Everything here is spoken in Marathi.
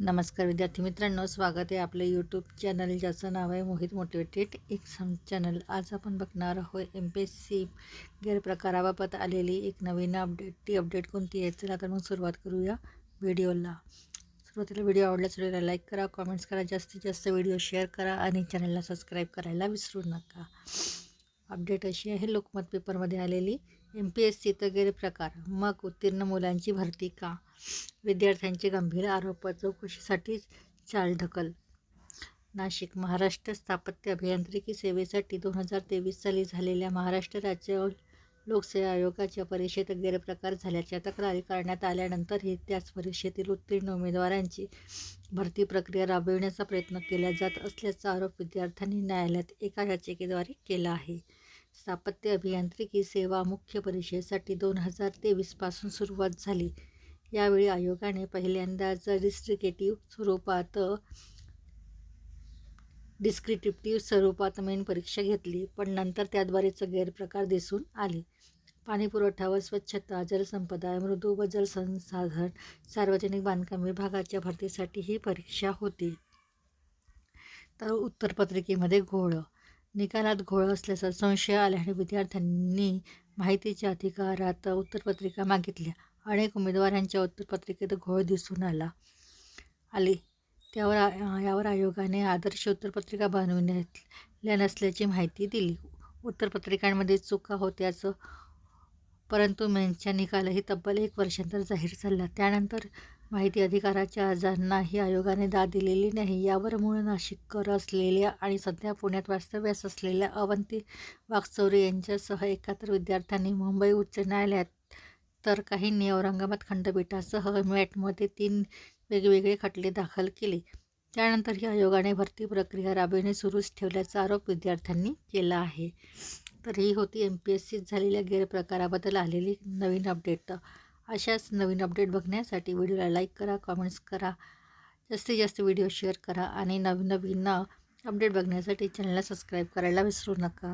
नमस्कार विद्यार्थी मित्रांनो स्वागत आहे आपलं यूट्यूब चॅनल ज्याचं नाव आहे मोहित मोटिवेटेड एक्झाम चॅनल आज आपण बघणार आहोत एम पी एस सी गैरप्रकाराबाबत आलेली एक नवीन अपडेट ती अपडेट कोणती आहे? चला तर मग सुरुवात करूया व्हिडिओला सुरुवातीला व्हिडिओ आवडल्यास व्हिडिओला लाईक करा कॉमेंट्स करा जास्तीत जास्त व्हिडिओ शेअर करा आणि चॅनलला सबस्क्राईब करायला विसरू नका. अपडेट अशी आहे लोकमत पेपरमध्ये आलेली एम पी एस सी तर गैरप्रकार. मग उत्तीर्ण मुलांची भरती का? विद्यार्थ्यांचे गंभीर आरोप चौकशीसाठी चालढकल नाशिक महाराष्ट्र स्थापत्य अभियांत्रिकी सेवेसाठी दोन हजार तेवीस साली झालेल्या महाराष्ट्र राज्य लोकसेवा आयोगाच्या परीक्षेत गैरप्रकार झाल्याच्या तक्रारी करण्यात आल्यानंतरही त्याच परीक्षेतील उत्तीर्ण उमेदवारांची भरती प्रक्रिया राबविण्याचा प्रयत्न केला जात असल्याचा आरोप विद्यार्थ्यांनी न्यायालयात एका याचिकेद्वारे केला आहे. स्थापत्य अभियांत्रिकी सेवा मुख्य परीक्षेसाठी दोन हजार तेवीसपासून सुरुवात झाली. यावेळी आयोगाने पहिल्यांदाच डिस्ट्रिकेटिव्ह स्वरूपात डिस्क्रिप्टिव्ह स्वरूपात मेन परीक्षा घेतली पण नंतर त्याद्वारेच गैरप्रकार दिसून आले. पाणीपुरवठा व स्वच्छता जलसंपदा मृदू व जलसंसाधन सार्वजनिक बांधकाम विभागाच्या भरतीसाठी ही परीक्षा होती. तर उत्तरपत्रिकेमध्ये घोळ. निकालात घोळ असल्याचा संशय आल्याने विद्यार्थ्यांनी माहितीच्या अधिकारात उत्तरपत्रिका मागितल्या. अनेक उमेदवारांच्या उत्तरपत्रिकेत घोळ दिसून आला. आली. त्यावर यावर आयोगाने आदर्श उत्तरपत्रिका बनविण्यातल्या नसल्याची माहिती दिली. उत्तरपत्रिकांमध्ये चुका होत्याचं परंतु मेनच्या निकालही तब्बल एक वर्षांतर जाहीर झाला. त्यानंतर माहिती अधिकाराच्या अर्जांनाही आयोगाने दाद दिलेली नाही. यावर मूळ नाशिककर असलेल्या आणि सध्या पुण्यात वास्तव्यास असलेल्या अवंती वागचौरे यांच्यासह एकाहत्तर विद्यार्थ्यांनी मुंबई उच्च न्यायालयात तर काहींनी औरंगाबाद खंडपीठासह मॅटमध्ये तीन वेगवेगळे खटले दाखल केले. त्यानंतरही आयोगाने भरती प्रक्रिया राबविणे सुरूच ठेवल्याचा आरोप विद्यार्थ्यांनी केला आहे. तर ही होती एम पी एस सीत झालेल्या गैरप्रकाराबद्दल आलेली नवीन अपडेट. अशाच नवीन अपडेट बघण्यासाठी व्हिडिओला लाईक करा कॉमेंट्स करा जास्तीत जास्त व्हिडिओ शेअर करा आणि नवीन नवीन अपडेट बघण्यासाठी चॅनलला सबस्क्राईब करायला विसरू नका.